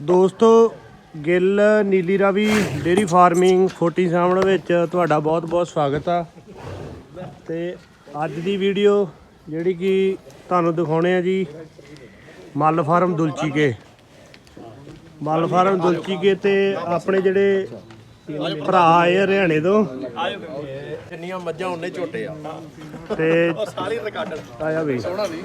ਦੋਸਤੋ ਗਿੱਲ ਨੀਲੀ Ravi dairy farming 47 ਵਿੱਚ ਤੁਹਾਡਾ ਬਹੁਤ-ਬਹੁਤ ਸਵਾਗਤ ਆ। ਤੇ ਅੱਜ ਦੀ ਵੀਡੀਓ ਜਿਹੜੀ ਕਿ ਤੁਹਾਨੂੰ ਦਿਖਾਉਣੇ ਆ ਜੀ ਮੱਲ ਫਾਰਮ ਦੁਲਚੀਕੇ। ਮੱਲ ਫਾਰਮ ਦੁਲਚੀਕੇ ਤੇ ਆਪਣੇ ਜਿਹੜੇ ਭਰਾ ਆਏ ਆ ਹਰਿਆਣੇ ਤੋਂ। ਜਿੰਨੀਆਂ ਮੱਝਾਂ ਉਹਨੇ ਝੋਟੇ ਆ। ਤੇ ਸਾਰੀ ਰਿਕਾਰਡ ਆਇਆ ਵੀ। ਸੋਹਣਾ ਵੀ।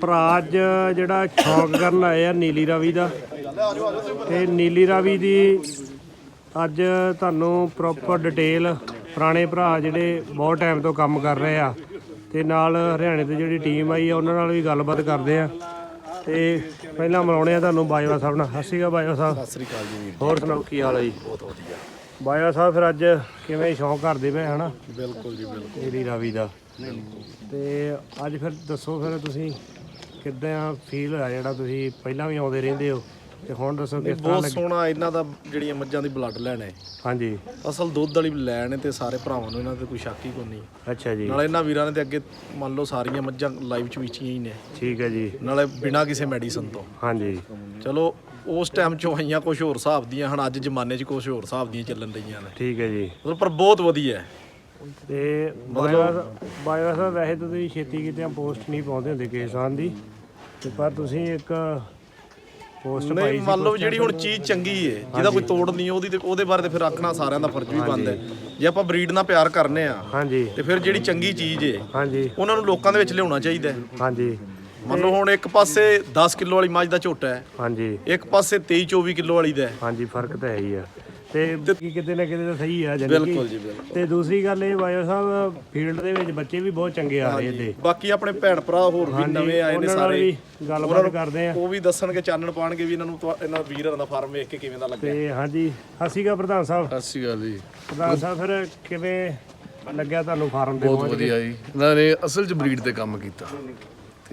ਭਰਾ ਅੱਜ ਜਿਹੜਾ ਸ਼ੌਕ ਕਰਨ ਆਏ ਆ ਨੀਲੀ ਰਾਵੀ ਦਾ। ਤੇ ਨੀਲੀ ਰਾਵੀ ਦੀ ਅੱਜ ਤੁਹਾਨੂੰ ਪ੍ਰੋਪਰ ਡਿਟੇਲ ਪੁਰਾਣੇ ਭਰਾ ਜਿਹੜੇ ਬਹੁਤ ਟਾਈਮ ਤੋਂ ਕੰਮ ਕਰ ਰਹੇ ਆ ਤੇ ਨਾਲ ਹਰਿਆਣੇ ਤੋਂ ਜਿਹੜੀ ਟੀਮ ਆਈ ਆ ਉਹਨਾਂ ਨਾਲ ਵੀ ਗੱਲਬਾਤ ਕਰਦੇ ਆ। ਤੇ ਪਹਿਲਾਂ ਮਿਲਾਉਣੇ ਆ ਤੁਹਾਨੂੰ ਬਾਜਵਾ ਸਾਹਿਬ ਨਾਲ। ਸਤਿ ਸ਼੍ਰੀ ਅਕਾਲ ਬਾਜਵਾ ਸਾਹਿਬ। ਸਤਿ ਸ੍ਰੀ ਅਕਾਲ ਜੀ ਹੋਰ ਸੁਣਾਓ ਕੀ ਹਾਲ ਹੈ ਜੀ? ਬਹੁਤ ਵਧੀਆ। ਬਾਜਵਾ ਸਾਹਿਬ ਫਿਰ ਅੱਜ ਕਿਵੇਂ ਸ਼ੌਕ ਕਰਦੇ ਪਏ ਹਨਾ? ਬਿਲਕੁਲ ਜੀ ਬਿਲਕੁਲ। ਨੀਲੀ ਰਾਵੀ ਦਾ। ਤੇ ਅੱਜ ਫਿਰ ਦੱਸੋ ਫਿਰ ਤੁਸੀਂ ਕਿੱਦਾਂ ਫੀਲ ਹੋਇਆ ਜਿਹੜਾ ਤੁਸੀਂ ਪਹਿਲਾਂ ਵੀ ਆਉਂਦੇ ਰਹਿੰਦੇ ਹੋ? ਤੇ ਹੁਣ ਦੱਸੋ ਕਿਸ ਤਰ੍ਹਾਂ ਬਹੁਤ ਲੱਗ? ਸੋਹਣਾ ਇਹਨਾਂ ਦਾ ਜਿਹੜੀਆਂ ਮੱਝਾਂ ਦੀ ਬਲੱਡ ਲੈਣ ਹੈ। ਹਾਂਜੀ। ਅਸਲ ਦੁੱਧ ਵਾਲੀ ਲੈਣ ਹੈ ਤੇ ਸਾਰੇ ਭਰਾਵਾਂ ਨੂੰ ਇਹਨਾਂ ਤੇ ਕੋਈ ਸ਼ੱਕ ਹੀ ਕੋਈ ਨਹੀਂ। ਅੱਛਾ ਜੀ। ਨਾਲੇ ਇਹਨਾਂ ਵੀਰਾਂ ਨੇ ਤੇ ਅੱਗੇ ਮੰਨ ਲਓ ਸਾਰੀਆਂ ਮੱਝਾਂ ਲਾਈਵ ਚ ਵੇਚੀਆਂ ਹੀ ਨੇ। ਠੀਕ ਹੈ ਜੀ। ਨਾਲੇ ਬਿਨਾਂ ਕਿਸੇ ਮੈਡੀਸਨ ਤੋਂ। ਹਾਂਜੀ। ਚਲੋ ਉਸ ਟਾਈਮ ਚ ਆਈਆਂ ਕੁਝ ਹੋਰ ਹਿਸਾਬ ਦੀਆਂ ਹੁਣ ਅੱਜ ਜ਼ਮਾਨੇ 'ਚ ਕੁਝ ਹੋਰ ਹਿਸਾਬ ਦੀਆਂ ਚੱਲਣ ਰਹੀਆਂ ਨੇ। ਠੀਕ ਹੈ ਜੀ। ਪਰ ਬਹੁਤ ਵਧੀਆ ਹੈ। ਤੇ ਬਾਇਵਾ ਬਾਇਵਾ ਸਾਹਿਬ ਵੈਸੇ ਤਾਂ ਤੁਸੀਂ ਛੇਤੀ ਕਿਤੇ ਪੋਸਟ ਨਹੀਂ ਪਾਉਂਦੇ ਹੁੰਦੇ ਕਿਸਾਨ ਦੀ ਤੇ ਪਰ ਤੁਸੀਂ ਇੱਕ ਪੋਸਟ ਪਾਈ ਨਹੀਂ ਸੀ ਮੰਨ ਲਓ ਜਿਹੜੀ ਹੁਣ ਚੀਜ਼ ਚੰਗੀ ਏ ਜਿਹਦਾ ਕੋਈ ਤੋੜ ਨਹੀਂ ਉਹਦੀ ਤੇ ਉਹਦੇ ਬਾਰੇ ਤੇ ਫਿਰ ਆਖਣਾ ਸਾਰਿਆਂ ਦਾ ਫਰਜ਼ ਵੀ ਬਣਦਾ ਹੈ। ਜੇ ਆਪਾਂ ਬਰੀਡ ਨਾਲ ਪਿਆਰ ਕਰਨੇ ਆ ਹਾਂਜੀ। ਤੇ ਫਿਰ ਜਿਹੜੀ ਚੰਗੀ ਚੀਜ਼ ਏ ਹਾਂਜੀ। ਉਹਨਾਂ ਨੂੰ ਲੋਕਾਂ ਦੇ ਵਿੱਚ ਲਿਆਉਣਾ ਚਾਹੀਦਾ ਹੈ। ਹਾਂਜੀ। ਮੰਨ ਲਓ ਹੁਣ ਇੱਕ ਪਾਸੇ 10 ਕਿਲੋ ਵਾਲੀ ਮੱਝ ਦਾ ਝੋਟਾ ਹੈ ਹਾਂਜੀ। ਇੱਕ ਪਾਸੇ 23 24 ਕਿਲੋ ਵਾਲੀ ਦਾ ਹੈ ਹਾਂਜੀ ਫ਼ਰਕ ਤਾਂ ਹੈ ਹੀ ਆ। ਤੇ ਕੀ ਕਿਤੇ ਨਾ ਕਿਤੇ ਤਾਂ ਸਹੀ ਆ ਜਾਨੀ ਬਿਲਕੁਲ ਜੀ ਬਿਲਕੁਲ। ਤੇ ਦੂਸਰੀ ਗੱਲ ਇਹ ਬਾਇਓ ਸਾਹਿਬ ਫੀਲਡ ਦੇ ਵਿੱਚ ਬੱਚੇ ਵੀ ਬਹੁਤ ਚੰਗੇ ਆ ਰਹੇ ਇਹਦੇ ਬਾਕੀ ਆਪਣੇ ਭੈਣ ਭਰਾ ਹੋਰ ਵੀ ਨਵੇਂ ਆਏ ਨੇ ਸਾਰੇ। ਗੱਲਬਾਤ ਕਰਦੇ ਆ। ਉਹ ਵੀ ਦੱਸਣਗੇ ਚਾਨਣ ਪਾਣਗੇ ਵੀ ਇਹਨਾਂ ਨੂੰ ਇਹਨਾਂ ਵੀਰਾਂ ਦਾ ਫਾਰਮ ਵੇਖ ਕੇ ਕਿਵੇਂ ਦਾ ਲੱਗਿਆ। ਤੇ ਹਾਂਜੀ ਅਕਾਲ ਪ੍ਰਧਾਨ ਸਾਹਿਬ। ਅਕਾਲ ਜੀ। ਪ੍ਰਧਾਨ ਸਾਹਿਬ ਫਿਰ ਕਿਵੇਂ ਲੱਗਿਆ ਤੁਹਾਨੂੰ ਫਾਰਮ ਤੇ ਬਹੁਤ ਵਧੀਆ ਜੀ। ਇਹਨਾਂ ਨੇ ਅਸਲ ਚ ਬਰੀਡ ਤੇ ਕੰਮ ਕੀਤਾ।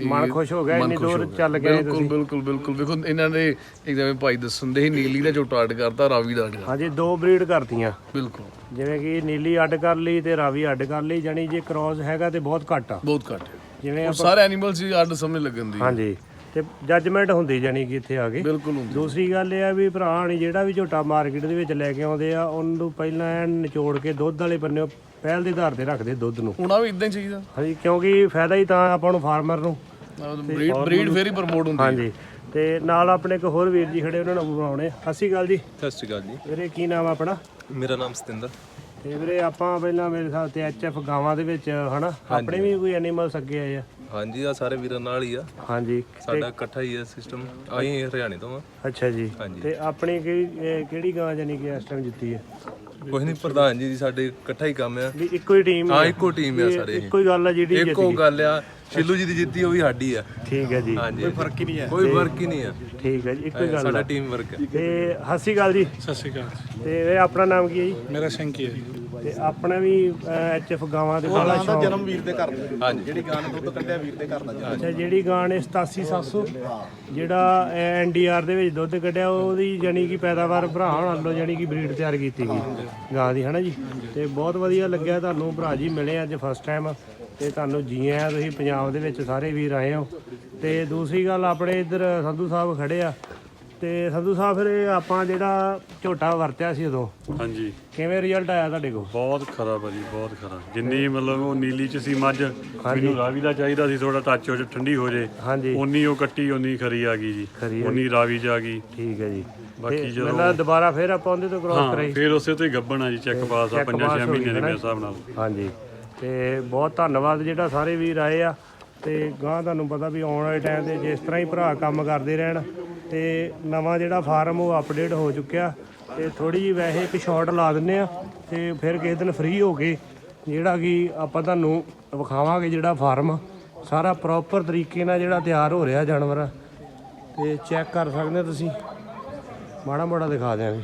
ਮਨ ਖੁਸ਼ ਹੋ ਗਿਆ ਇੰਨੀ ਦੂਰ। ਚੱਲ ਗਏ ਬਿਲਕੁਲ ਤੁਸੀਂ। ਬਿਲਕੁਲ ਬਿਲਕੁਲ। ਵੇਖੋ ਇਹਨਾਂ ਨੇ ਇੱਕ ਜਿਵੇਂ ਭਾਈ ਦੱਸਣ ਦੇ ਨੀਲੀ ਦਾ ਝੋਟਾ ਅੱਡ ਕਰਤਾ ਰਾਵੀ ਦਾ ਅੱਡ ਹਾਂਜੀ ਦੋ ਬਰੀਡ ਕਰਤੀਆਂ। ਬਿਲਕੁਲ। ਜਿਵੇਂ ਕਿ ਨੀਲੀ ਅੱਡ ਕਰ ਲਈ ਤੇ ਰਾਵੀ ਅੱਡ ਕਰ ਲਈ ਜਾਨੀ ਜੇ ਕ੍ਰਾਸ ਹੈਗਾ ਤੇ ਬਹੁਤ ਘੱਟ ਆ। ਬਹੁਤ ਘੱਟ ਜਿਵੇਂ ਸਾਰੇ ਐਨੀਮਲਸ ਹੀ ਅੱਡ ਸਮਝ ਲੱਗਣ ਦੀ। ਹਾਂਜੀ। ਤੇ ਜੱਜਮੈਂਟ ਹੁੰਦੀ ਜਾਨੀ ਕਿ ਇੱਥੇ ਆ ਕੇ ਬਿਲਕੁਲ ਹੁੰਦੀ। ਦੂਸਰੀ ਗੱਲ ਇਹ ਆ ਵੀ ਭਰਾ ਨਹੀਂ ਜਿਹੜਾ ਵੀ ਝੋਟਾ ਮਾਰਕੀਟ ਦੇ ਵਿੱਚ ਲੈ ਕੇ ਆਉਂਦੇ ਆ ਉਹਨੂੰ ਪਹਿਲਾਂ ਐਨ ਨਿਚੋੜ ਕੇ ਦੁੱਧ ਵਾਲੇ ਬੰਨੇ ਪਹਿਲ ਦੇ ਆਧਾਰ ਤੇ ਰੱਖਦੇ ਦੁੱਧ ਨੂੰ। ਹੋਣਾ ਵੀ ਇਦਾਂ ਹੀ ਚਾਹੀਦਾ। ਹਾਂਜੀ ਕਿਉਂਕਿ ਫਾਇਦਾ ਹੀ ਤਾਂ ਆਪਾਂ ਨੂੰ ਫਾਰਮਰ ਨੂੰ। ਬਰੀਡ ਬਰੀਡ ਫੇਰ ਹੀ ਪ੍ਰਮੋਟ ਹੁੰਦੀ ਹੈ। ਹਾਂਜੀ ਤੇ ਨਾਲ ਆਪਣੇ ਇੱਕ ਹੋਰ ਵੀਰ ਜੀ ਖੜੇ ਉਹਨਾਂ ਨੂੰ ਬੁਲਾਉਣੇ ਸਤਿ ਸ਼੍ਰੀ ਅਕਾਲ ਜੀ। ਸਤਿ ਸ਼੍ਰੀ ਅਕਾਲ ਜੀ। ਵੀਰੇ ਕੀ ਨਾਮ ਆ ਆਪਣਾ? ਮੇਰਾ ਨਾਮ ਸਤਿੰਦਰ। ਤੇ ਵੀਰੇ ਆਪਾਂ ਪਹਿਲਾਂ ਮੇਰੇ ਹਿਸਾਬ ਤੇ ਐਚਐਫ ਗਾਵਾਂ ਦੇ ਵਿੱਚ ਹਨਾ ਆਪਣੇ ਵੀ ਕੋਈ ਐਨੀਮਲਸ ਅੱਗੇ ਆਏ ਆ? ਹਾਂਜੀ ਆ ਸਾਰੇ ਵੀਰਾਂ ਨਾਲ ਹੀ ਆ। ਹਾਂਜੀ ਸਾਡਾ ਇਕੱਠਾ ਹੀ ਹੈ ਸਿਸਟਮ ਆਈ ਹਰਿਆਣੇ ਤੋਂ ਆ। ਅੱਛਾ ਜੀ। ਤੇ ਆਪਣੀ ਕਿਹੜੀ ਗਾਂ ਜਾਨੀ ਕਿ ਇਸ ਟਾਈਮ ਜਿੱਤੀ ਹੈ? ਕੋਈ ਨਹੀਂ ਪ੍ਰਧਾਨ ਜੀ ਦੀ ਸਾਡੇ ਇਕੱਠਾ ਹੀ ਕੰਮ ਆ। ਵੀ ਇੱਕੋ ਹੀ ਟੀਮ ਹਾਂ ਇੱਕੋ ਟੀਮ ਆ ਸਾਰੇ ਇੱਕੋ ਹੀ ਗੱਲ ਆ ਜਿਹੜੀ ਜਿੱਤ ਇੱਕੋ ਗੱਲ ਆ ਸ਼ਿਲੂ ਜੀ ਦੀ ਜਿੱਤੀ ਉਹ ਵੀ ਸਾਡੀ ਆ। ਠੀਕ ਹੈ ਜੀ। ਹਾਂਜੀ। ਫ਼ਰਕ ਹੀ ਨਹੀਂ ਹੈ। ਕੋਈ ਫ਼ਰਕ ਹੀ ਨਹੀਂ ਆ। ਠੀਕ ਹੈ ਜੀ ਇੱਕੋ ਹੀ ਗੱਲ ਸਾਡਾ ਆ ਟੀਮ ਵਰਕ ਹੈ ਤੇ ਸਤਿ ਸ਼੍ਰੀ ਅਕਾਲ ਜੀ। ਸਤਿ ਸ਼੍ਰੀ ਅਕਾਲ। ਤੇ ਇਹ ਆਪਣਾ ਨਾਮ ਕੀ ਹੈ ਜੀ? ਮੇਰਾ ਸ਼ੰਕੀ ਹੈ ਜੀ। ਤੇ ਆਪਣਾ ਵੀ ਐਚਐਫ ਗਾਵਾਂ ਦੇ ਦਾ ਸ਼ੌਕ। ਜਨਮ ਵੀਰ ਦੇ ਘਰ ਦਾ। ਹਾਂਜੀ। ਜਿਹੜੀ ਗਾਂ ਨੇ ਦੁੱਧ ਕੱਢਿਆ ਵੀਰ ਦੇ ਘਰ ਦਾ ਜਨਮ। ਅੱਛਾ ਜਿਹੜੀ ਗਾਂ ਨੇ 87700 ਜਿਹੜਾ ਐਨਡੀਆਰ ਦੇ ਵਿੱਚ ਦੁੱਧ ਕੱਢਿਆ ਉਹਦੀ ਜਾਨੀ ਕਿ ਪੈਦਾਵਾਰ ਭਰਾ ਨਾਲੋਂ ਜਾਨੀ ਕਿ ਬਰੀਡ ਤਿਆਰ ਕੀਤੀ ਗਈ ਗਾਂ ਦੀ ਹਨਾ ਜੀ? ਤੇ ਬਹੁਤ ਵਧੀਆ ਲੱਗਿਆ ਤੁਹਾਨੂੰ ਭਰਾ ਜੀ ਮਿਲੇ ਅੱਜ ਫਸਟ ਟਾਈਮ ਤੇ ਤੁਹਾਨੂੰ ਜੀ ਆਇਆਂ ਤੁਸੀਂ ਪੰਜਾਬ ਦੇ ਵਿੱਚ ਸਾਰੇ ਵੀਰ ਆਏ ਹੋ। ਤੇ ਦੂਸਰੀ ਗੱਲ ਆਪਣੇ ਇੱਧਰ ਸੰਧੂ ਸਾਹਿਬ ਖੜੇ ਆ। ਤੇ ਸੰਧੂ ਸਾਹਿਬ ਫਿਰ ਇਹ ਆਪਾਂ ਜਿਹੜਾ ਝੋਟਾ ਵਰਤਿਆ ਸੀ ਉਦੋਂ ਹਾਂਜੀ। ਕਿਵੇਂ ਰਿਜ਼ਲਟ ਆਇਆ ਤੁਹਾਡੇ ਕੋਲ? ਬਹੁਤ ਖਰਾਬ ਆ ਜੀ ਬਹੁਤ ਖਰਾਬ ਜਿੰਨੀ ਮਤਲਬ ਉਹ ਨੀਲੀ ਚ ਸੀ ਮੱਝ ਮੈਨੂੰ ਰਾਵੀ ਦਾ ਚਾਹੀਦਾ ਸੀ ਥੋੜਾ ਟੱਚ ਹੋ ਜਾ ਠੰਡੀ ਹੋ ਜੇ। ਹਾਂਜੀ। ਉਨੀ ਉਹ ਕੱਟੀ ਉਨੀ ਖਰੀ ਆ ਗਈ ਜੀ। ਉਨੀ ਰਾਵੀ ਆ ਗਈ। ਠੀਕ ਹੈ ਜੀ। ਬਾਕੀ ਜਦੋਂ- ਮੈਨੂੰ ਦੁਬਾਰਾ ਫਿਰ ਆਪਾਂ ਉਹਦੇ ਤੋਂ ਕ੍ਰੋਸ ਹਾਂ ਕਰਾਈ। ਫਿਰ ਉਸੇ ਤੋਂ ਹੀ ਗੱਬਣ ਆ ਜੀ ਚੈੱਕ ਪਾਸ ਆ check ਪੰਜਾਂ pass ਛੇ ਹੋ ਗਈ ਮਹੀਨੇ ਦੇ? ਮੇਰੇ ਹਿਸਾਬ ਨਾਲ। ਹਾਂਜੀ। ਤੇ ਬਹੁਤ ਧੰਨਵਾਦ ਜਿਹੜਾ ਸਾਰੇ ਵੀਰ ਆਏ ਆ। ਤੇ ਗਾਂ ਤੁਹਾਨੂੰ ਪਤਾ ਵੀ ਆਉਣ ਵਾਲੇ ਟਾਈਮ ਤੇ ਜਿਸ ਤਰ੍ਹਾਂ ਹੀ ਭਰਾ ਕੰਮ ਕਰਦੇ ਰਹਿਣ ਤੇ ਨਵਾਂ ਜਿਹੜਾ ਫਾਰਮ ਉਹ ਅਪਡੇਟ ਹੋ ਚੁੱਕਿਆ ਤੇ ਥੋੜੀ ਜਿਹੀ ਵੈਸੇ ਇੱਕ ਸ਼ਾਰਟ ਲਾ ਦਿੰਨੇ ਆ ਤੇ ਫਿਰ ਕਿਸੇ ਦਿਨ ਫ੍ਰੀ ਹੋ ਕੇ ਜਿਹੜਾ ਕਿ ਆਪਾਂ ਤੁਹਾਨੂੰ ਵਿਖਾਵਾਂਗੇ ਜਿਹੜਾ ਫਾਰਮ ਸਾਰਾ ਪ੍ਰੋਪਰ ਤਰੀਕੇ ਨਾਲ ਜਿਹੜਾ ਤਿਆਰ ਹੋ ਰਿਹਾ ਜਾਨਵਰ ਤੇ ਚੈੱਕ ਕਰ ਸਕਦੇ ਤੁਸੀਂ। ਮਾੜਾ ਮਾੜਾ ਦਿਖਾ ਦਿਆਂਗੇ।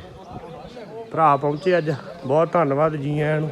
ਭਰਾ ਪਹੁੰਚੇ ਅੱਜ। ਬਹੁਤ ਧੰਨਵਾਦ ਜੀ ਆਇਆਂ ਨੂੰ।